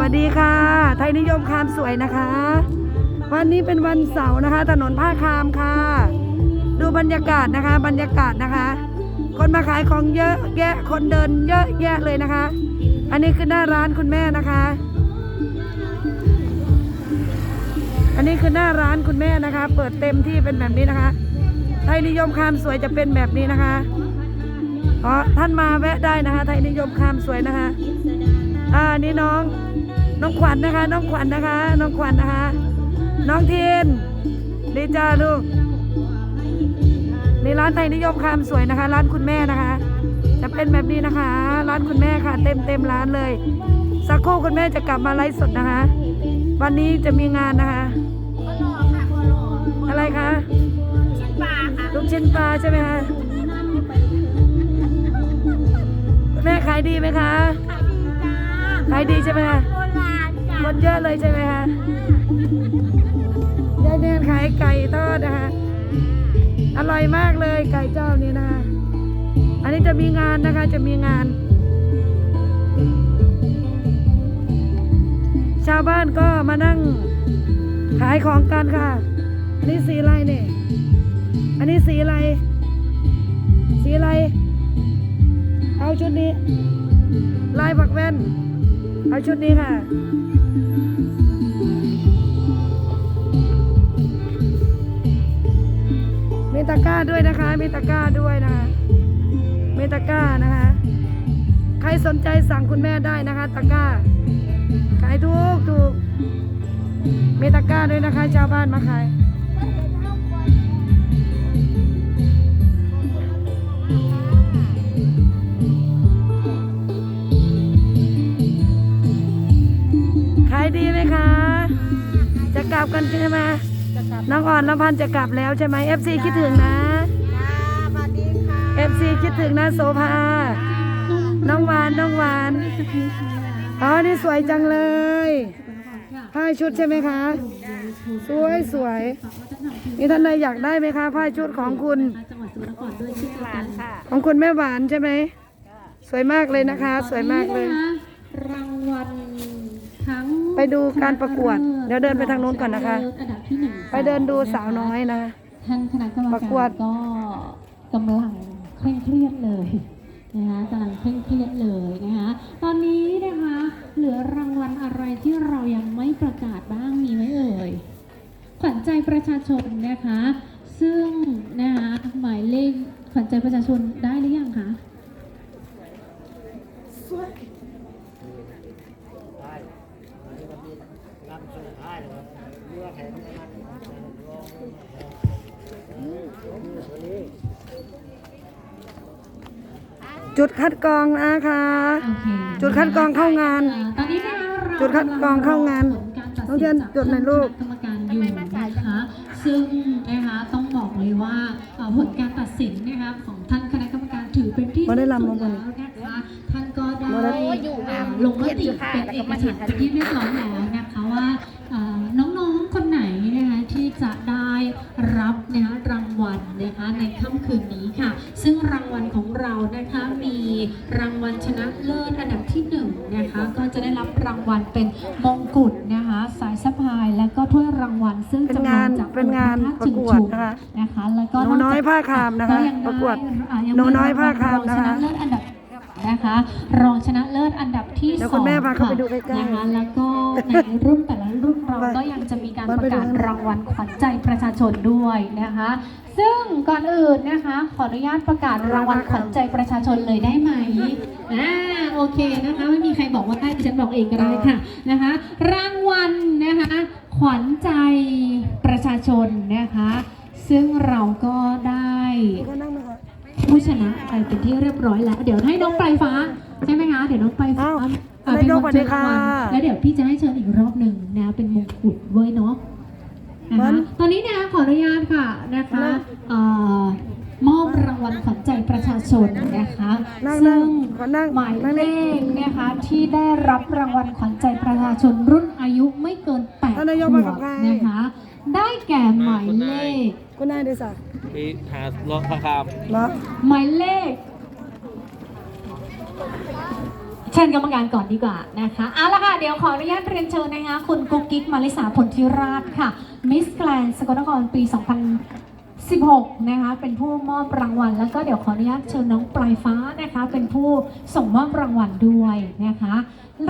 วัสดีค่ะ ไทยนิยมคามสวยนะคะ วันนี้เป็นวันเสาร์นะคะ ถนนผ้าคามค่ะ ดูบรรยากาศนะคะ บรรยากาศนะคะ คนมาขายของเยอะแยะคนเดินเยอะแยะเลยนะคะ อันนี้คือหน้าร้านคุณแม่นะคะ อันนี้คือหน้าร้านคุณแม่นะคะ เปิดเต็มที่เป็นแบบนี้นะคะ ไทยนิยมคามสวยจะเป็นแบบนี้นะคะอ๋อท่านมาแวะได้นะคะ ไทยนิยมคามสวยนะคะอ่านี่น้อง น้องขวัญนะคะ น้องขวัญนะคะ น้องขวัญนะคะ น้องเทียนดีจ้าลูกนี่ร้านไทยนิยมคามสวยนะคะ ร้านคุณแม่นะคะ จะเป็นแบบนี้นะคะ ร้านคุณแม่ค่ะ เต็มเต็มร้านเลย สักครู่คุณแม่จะกลับมาไลฟ์สดนะคะ วันนี้จะมีงานนะคะ อะไรคะลูกชิ้นปลาใช่ไหมคะคุณแม่ขายดีไหมคะขายดีใช่ไหมคะ คนเยอะเลยใช่ไหมคะยายเนนขายไก่ทอดนะคะอร่อยมากเลยไก่เจ้านี้นะคะ อันนี้จะมีงานนะคะจะมีงาน ชาวบ้านก็มานั่งขายของกันค่ะ อันนี้สีอะไรเนี่ย อันนี้สีอะไร สีอะไร เอาชุดนี้ ลายผักแว่น เอาชุดนี้ค่ะ ตะกร้าด้วยนะคะ เมตะกร้าด้วยนะคะ เมตะกร้านะคะ ใครสนใจสั่งคุณแม่ได้นะคะตะกร้า ขายถูกถูก เมตะกร้าด้วยนะคะ ชาวบ้านมาขายขายดีไหมคะ จะกลับกันใช่ไหม น้องอ่อนน้ำพันธ์จะกลับแล้วใช่ไหม FC คิดถึงนะ FC คิดถึงนะโสภา น้องหวานน้องหวาน อ๋อ นี่สวยจังเลย ผ้าชุดใช่ไหมคะ สวยสวยนี่ท่านใดอยากได้ไหมคะ ผ้าชุดของคุณ จังหวัดสกลนครด้วยเช่นเดียวกันค่ะของคุณแม่หวานใช่ไหม สวยมากเลยนะคะ สวยมากเลย รางวัลทั้ง ไปดูการประกวด เดี๋ยวเดินไปทางนู้นก่อนนะคะ อันดับที่หนึ่งไปเดินดูสาวน้อยนะท่านคณะกรรมประการกวดก็กำลังเคร่งเครียดเลยนะคะกำลังเคร่งเครียดเลยนะคะตอนนี้นะคะเหลือรางวัลอะไรที่เรายังไม่ประกาศบ้างมีไหมเอ่ยขวัญใจประชาชนนะคะ ซึ่งนะคะหมายเลขขวัญใจประชาชนได้หรือยังคะ จุดคัดกรองนะคะโอเคจุดคัดกรองเข้างาน ตอนนี้นะคะเราจุดคัดกรองเข้างานผลการตัดน้องเทีสิยนนจากจดหน่อยลูกคณะกรรมการอยู่นะคะ ซึ่งนะคะต้องบอกเลยว่าเอ่อผลการตัดสินนะคะของท่านคณะกรรมการถือเป็นที่บ่ได้สุดลำลงไปแล้วนะคะท่านก็ได้บ่ได้ เอ่อลงมติเป็นเอกฉันท์เป็นที่เรียบร้อยแล้วนะคะ ว่าเอ่อน้องๆคนไหนนะคะที่จะได้รับนะคะรางวัลนะคะในค่ำคืนนี้ค่ะ ซึ่งรางวัลของเรานะคะมีรางวัลชนะเลิศอันดับที่หนึ่งนะคะก็จะได้รับรางวัลเป็นมงกุฎนะคะสายสะพาย แล้วก็ถ้วยรางวัลซึ่งเป็นจำลงาอนงจากเป็นงานองค์พประกวดนะคะนะคะ แล้วก็หนูน้อยผ้าคามนะคะก็ยังได้ประกวดอ่ายังหนูน้อยผ้าคามนะคะรองชนะเลิศอันดับ นะคะ รองชนะเลิศอันดับที่เดี๋ยวสคุอณงแม่พาเข้าไปค่ะดูใกล้ๆนะคะแล้วก็ในรุ่นแต่ละรุ่นเราไปก็ยังจะมีการมันปไประกาศดูข้างในรางวัลขวัญใจประชาชนด้วยนะคะ ซึ่งก่อนอื่นนะคะ ขออนุญาตประกาศรางวัลขวัญใจประชาชนเลยได้ไหมอ่าโอเคนะคะไม่มีใครบอกว่าได้ดิฉันบอกเองก็ได้ค่ะนะคะ รางวัลนะคะ ขวัญใจประชาชนนะคะ ซึ่งเราก็ได้ก็นั่งมาก่อน ผู้ชนะไปเป็นที่เรียบร้อยแล้ว เดี๋ยวให้น้องปลายฟ้าใช่ไหมคะเดี๋ยวน้องปลายฟ้าอ้าวอ่นายกเป็นสวัสดีค่ะนแล้วเดี๋ยวพี่จะให้เชิญอีกรอบหนึ่งนะเป็นมงกุฎด้วยเนาะนะมัคะนตอนนี้นะขออนุญาตค่ะนะคะนั่งเอ่อมอบรางวัลขวัญใจประชาชนนะคะนั่งซึ่นั่งงขอนั่งหมายนั่งเลนี่ขนะคะที่ได้รับรางวัลขวัญใจประชาชนรุ่นอายุไม่เกิน8ปดท่านนายกขมาวกับบใครนะคะ ได้แก่หมายเลข คุณนายเดซ่าไปหาเลาะพระคามเนาะหมายเลข เชิญกรรมการก่อนดีกว่านะคะเอาละค่ะ เดี๋ยวขออนุญาตเรียนเชิญนะคะ คุณกุ๊กกิ๊กมาริสาผลธิราชค่ะ มิสแกรนสกลนครปี 2016 นะคะ เป็นผู้มอบรางวัล แล้วก็เดี๋ยวขออนุญาตเชิญน้องปลายฟ้านะคะ เป็นผู้ส่งมอบรางวัลด้วยนะคะ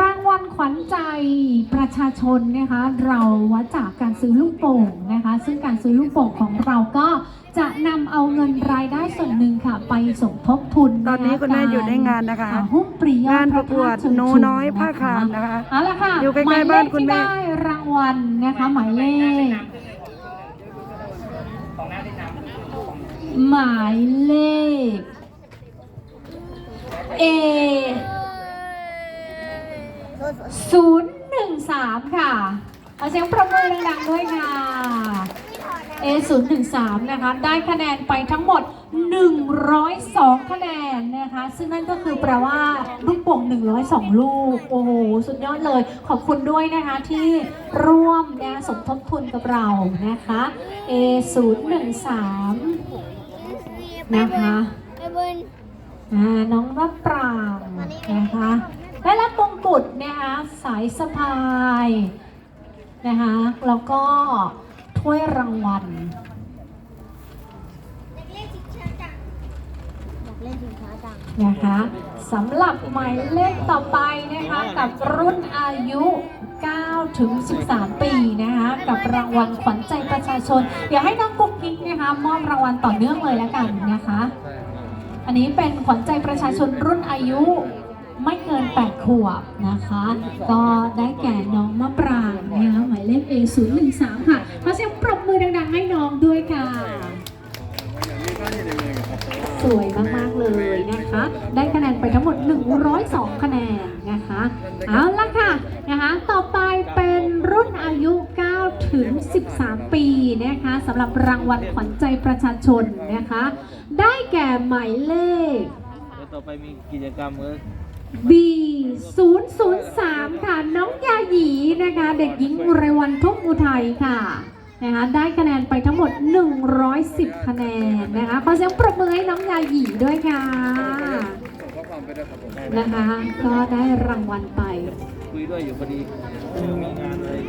รางวัลขวัญใจประชาชนนะคะ เราวัดจากการซื้อลูกโป่งนะคะ ซึ่งการซื้อลูกโป่งของเราก็จะนำเอาเงินรายได้ส่วนหนึ่งค่ะ ไปสมทบทุนตอนนี้คุณแม่อยู่ในงานนะคะอ่าหุ้มปรียอดงานประกวดพธาตุเชิงหนูชุมน้อยผ้าคามนะคะนะคะเอาละค่ะอยู่ใกล้ๆหมยเลขบ้านคุณแม่ที่ได้รางวัลนะคะหมายเลข หมายเลข A ศูนย์หนึ่งสามค่ะ เอาเสียงประมือดังๆด้วยค่ะ A 0 1 3 นะคะ ได้คะแนนไปทั้งหมด 102 คะแนนนะคะ ซึ่งนั่นก็คือแปลว่า ลูกโป่ง 102 ลูก โอ้โห สุดยอดเลย ขอบคุณด้วยนะคะที่ร่วมนะสมทบทุนกับเรานะคะ A 0 1 3 นะคะไปเบิร์นอ่าน้องมะปรางนะคะได้รับมงกุฎนะคะสายสะพายนะคะแล้วก็ถ้วยรางวัล เล่นสินค้าจังอยาก เล่นสินค้าจังนะคะสำหรับหมายเลขต่อไปนะคะกับรุ่นอายุ9ถึง13 ปีนะคะกับรางวัลขวัญใจประชาชน เดี๋ยวให้น้องกุ๊กกิ๊กนะคะมอบรางวัลต่อเนื่องเลยแล้วกันนะคะ อันนี้เป็นขวัญใจประชาชนรุ่นอายุไม่เกิน 8 ขวบนะคะ ก็ได้แก่น้องมะปรางนะคะหมายเลข A013 ค่ะขอเสียงปรบมือดังๆให้น้องด้วยค่ะ สวยมาก ๆ เลยนะคะ ได้คะแนนไปทั้งหมด 102 คะแนนนะคะ เอาละค่ะนะคะ ต่อไปเป็นรุ่นอายุ 9 ถึง 13 ปีนะคะสำหรับรางวัลขวัญใจประชาชนนะคะ ได้แก่หมายเลขแล้วต่อไปมีกิจกรรมก็ B 0 0 3ค่ะ น้องยาหยีนะคะ เด็กหญิงอุไรวันทุ่งอุทัยค่ะ นะคะได้คะแนนไปทั้งหมด 110 คะแนนนะคะขอเสียงปรบมือให้น้องยาหยีด้วยค่ะนะคะ ก็ได้รางวัลไปคุยด้วยอยู่พอดีมีงานเลย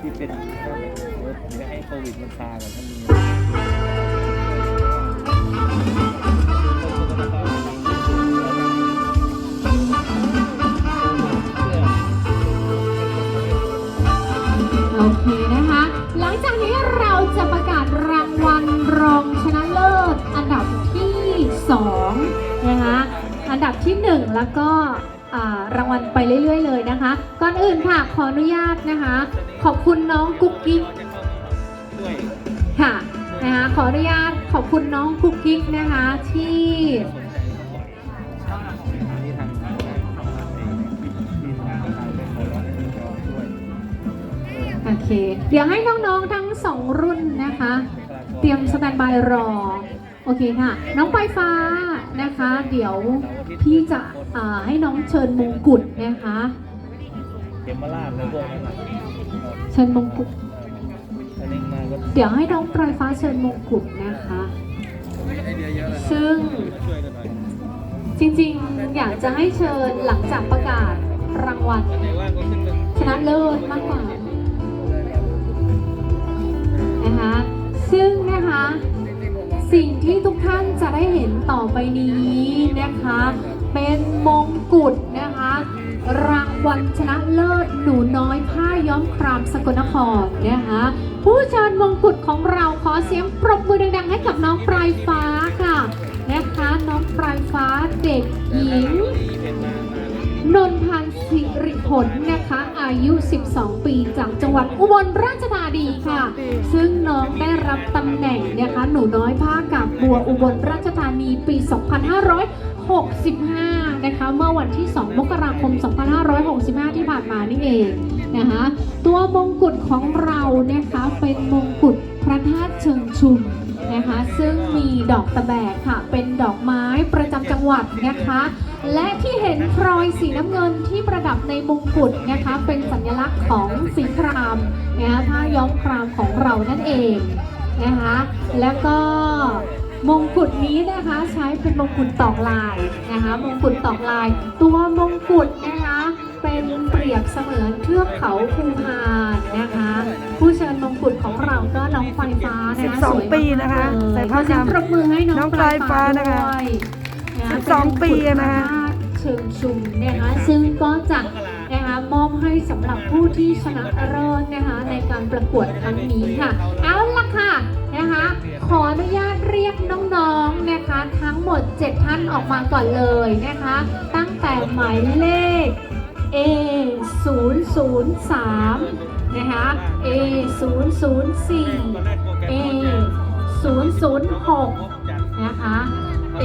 ที่เป็นเออจะให้โควิดมันซาก่อนถ้ามีโดับที่ 1 แล้วก็รางวัลไปเรื่อย ๆ เลยนะคะ ก่อนอื่นค่ะขออนุญาตนะคะ ขอบคุณน้องกุ๊กกิ๊กค่ะนะคะขออนุญาตขอบคุณน้องกุ๊กกิ๊กนะคะที่เคองให้เราด้วยโอเค เดี๋ยวให้น้องๆทั้งสองรุ่นนะคะ เตรียมสแตนบายรอ โอเคค่ะ น้องปลายฟ้า นะคะ เดี๋ยวพี่จะให้น้องเชิญมงกุฎนะคะเขมาลาดในพวกนั้นเชิญมงกุฎเดี๋ยวให้น้องปลายฟ้าเชิญมงกุฎนะคะ ซึ่งจริงๆ อยากจะให้เชิญหลังจากประกาศรางวัลชนะเลิศมากกว่านะคะ ซึ่งนะคะ สิ่งที่ทุกท่านจะได้เห็นต่อไปนี้นะคะ เป็นมงกุฎนะคะ รางวัลชนะเลิศหนูน้อยผ้าย้อมครามสกลนครนะคะ ผู้เชิญมงกุฎของเราขอเสียงปรบมือดังๆ ให้กับน้องปลายฟ้าค่ะนะคะน้องปลายฟ้าเด็กหญิง นนนพันธ์สิริผลนะคะ อายุ 12 ปีจากจังหวัดอุบลราชธานีค่ะ ซึ่งน้องได้รับตำแหน่งนะคะ หนูน้อยผ้ากับบัวอุบลราชธานีปี 2565 นะคะ เมื่อวันที่ 2 มกราคม 2565 ที่ผ่านมานี่เองนะคะ ตัวมงกุฎของเรานะคะเป็นมงกุฎพระธาตุเชิงชุมนะคะ ซึ่งมีดอกตะแบกค่ะ เป็นดอกไม้ประจำจังหวัดนะคะ และที่เห็นพลอยสีน้ำเงินที่ประดับในมงกุฎนะคะ เป็นสัญลักษณ์ของสีครามนะคะผ้าย้อมครามของเรานั่นเองนะคะแล้วก็มงกุฎนี้นะคะใช้เป็นมงกุฎตอกลายนะคะมงกุฎตอกลาย ตัวมงกุฎนะคะเป็นเปรียบเสมือนเทือกเขาภูพานนะคะ ผู้เชิญมงกุฎของเราก็น้องไฟฟ้านะคะ12สวยมากๆปีนะคะเลยใส่ผ้าขอเสียงดำปรบมือให้น้องน้องปลายฟ้านะคะด้วยนะ 12 ปีนะคะเชิงชุมนะคะซึ่งก็จะนะคะมอบให้สำหรับผู้ที่ชนะเลิศนะคะในการประกวดครั้งนี้ค่ะ เอาละค่ะนะคะขออนุญาตเรียกน้องๆนะคะ ทั้งหมด 7 ท่านออกมาก่อนเลยนะคะ ตั้งแต่หมายเลข A 0 0 3นะคะ A 0 0 4 A 0 0 6นะคะ A